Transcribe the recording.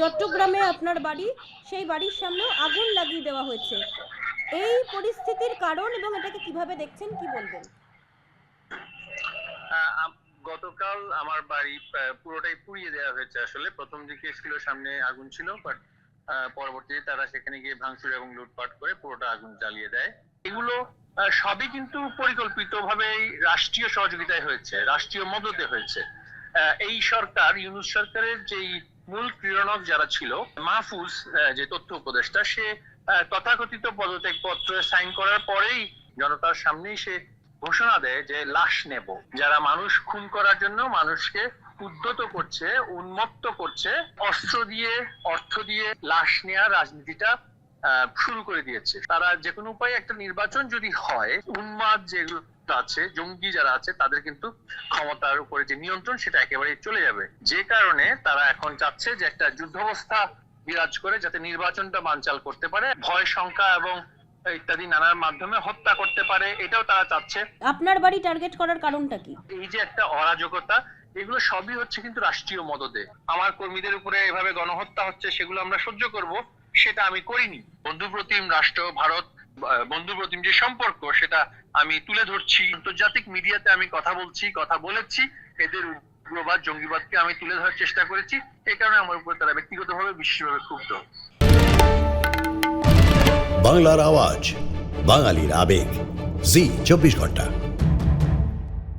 চট্টগ্রামে আপনার বাড়ি, সেই বাড়ির সামনেও আগুন লাগিয়ে দেওয়া হয়েছে। এই পরিস্থিতির কারণ এবং এটাকে কীভাবে দেখছেন, কি বলবেন? গতকাল আমার বাড়ি পুরোটাই পুড়িয়ে দেওয়া হয়েছে আসলে। প্রথম দিকে ছিল, সামনে আগুন ছিল বাট পরবর্তীতে তারা সেখানে গিয়ে ভাঙচুর এবং লুটপাট করে পুরোটা আগুন জ্বালিয়ে দেয়। এগুলো সবই কিন্তু পরিকল্পিতভাবেই রাষ্ট্রীয় সহযোগিতায় হয়েছে, রাষ্ট্রীয় মদতে হয়েছে। এই সরকার, ইউনুস সরকারের যেই মূল ক্রীড়নক যারা ছিল, মাহফুজ যে তথ্য উপদেষ্টা, সে তথাকথিত পদত্যাগ পত্র সাইন করার পরেই জনতার সামনেই সে ঘোষণা দেয় যে লাশ নেব। যারা মানুষ খুন করার জন্য মানুষকে উদ্যত করছে, উন্মত্ত করছে, অস্ত্র দিয়ে, অর্থ দিয়ে লাশ নেওয়ার রাজনীতিটা শুরু করে দিয়েছে। তারা যে কোনো উপায়ে একটা নির্বাচন যদি হয়, উন্মাদ যেগুলো আছে জঙ্গি যারা আছে তাদের কিন্তু ক্ষমতার উপরে যে নিয়ন্ত্রণ সেটা একেবারেই চলে যাবে। যে কারণে তারা এখন চাচ্ছে যে একটা যুদ্ধাবস্থা বিরাজ করে যাতে নির্বাচনটা বানচাল করতে পারে ভয় সংখ্যা এবং ইত্যাদি নানার মাধ্যমে হত্যা করতে পারে এটাও তারা চাচ্ছে। আপনার বাড়ি টার্গেট করার কারণটা কি? এই যে একটা অরাজকতা এগুলো সবই হচ্ছে কিন্তু রাষ্ট্রীয় মদদে আমার কর্মীদের উপরে এভাবে গণহত্যা হচ্ছে সেগুলো আমরা সহ্য করব সেটা আমি করিনি। বন্ধুপ্রতিম রাষ্ট্র ভারত বন্ধুপ্রতিম যে সম্পর্ক, সেটা আমি তুলে ধরছি। আন্তর্জাতিক মিডিয়াতে আমি কথা বলছি, কথা বলেছি। এদের উগ্রবাদ, জঙ্গিবাদকে আমি তুলে ধরার চেষ্টা করেছি। এই কারণে আমার উপরে তারা ব্যক্তিগতভাবে বিশ্বভাবে ক্ষুব্ধ। বাংলার আওয়াজ, বাঙালির আবেগ। জি, চব্বিশ ঘণ্টা।